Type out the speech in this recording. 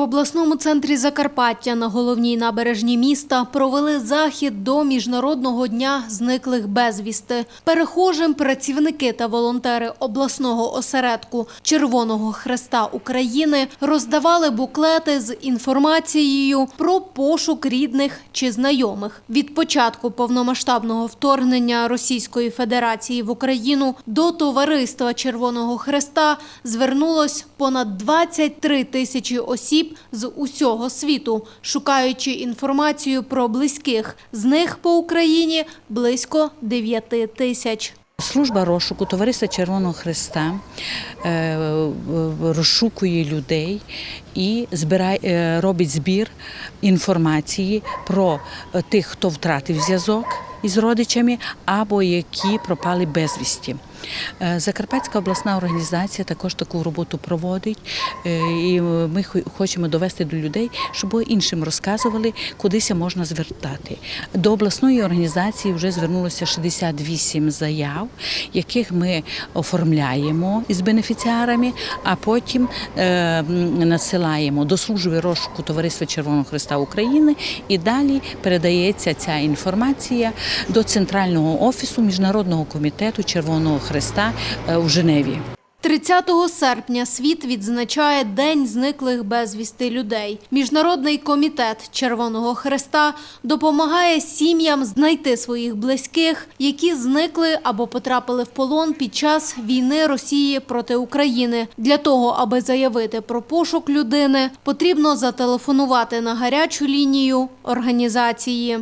В обласному центрі Закарпаття на головній набережні міста провели захід до Міжнародного дня зниклих безвісти. Перехожим працівники та волонтери обласного осередку Червоного Хреста України роздавали буклети з інформацією про пошук рідних чи знайомих. Від початку повномасштабного вторгнення Російської Федерації в Україну до товариства Червоного Хреста звернулось понад 23 тисячі осіб з усього світу, шукаючи інформацію про близьких. З них по Україні близько 9 тисяч. Служба розшуку Товариства Червоного Христа е, розшукує людей і збирає, е, робить збір інформації про е, тих, хто втратив зв'язок із родичами або які пропали безвісті. Е, Закарпатська обласна організація також таку роботу проводить, е, і ми хо- хочемо довести до людей, щоб іншим розказували, кудися можна звертати. До обласної організації вже звернулося 68 заяв, яких ми оформляємо із бенефіціарами, а потім е, надсилаємо до служби розшуку Товариства Червоного Христа України і далі передається ця інформація до центрального офісу Міжнародного комітету Червоного Христа е, в Женеві. 30 серпня світ відзначає День зниклих безвісти людей. Міжнародний комітет Червоного Хреста допомагає сім'ям знайти своїх близьких, які зникли або потрапили в полон під час війни Росії проти України. Для того, аби заявити про пошук людини, потрібно зателефонувати на гарячу лінію організації.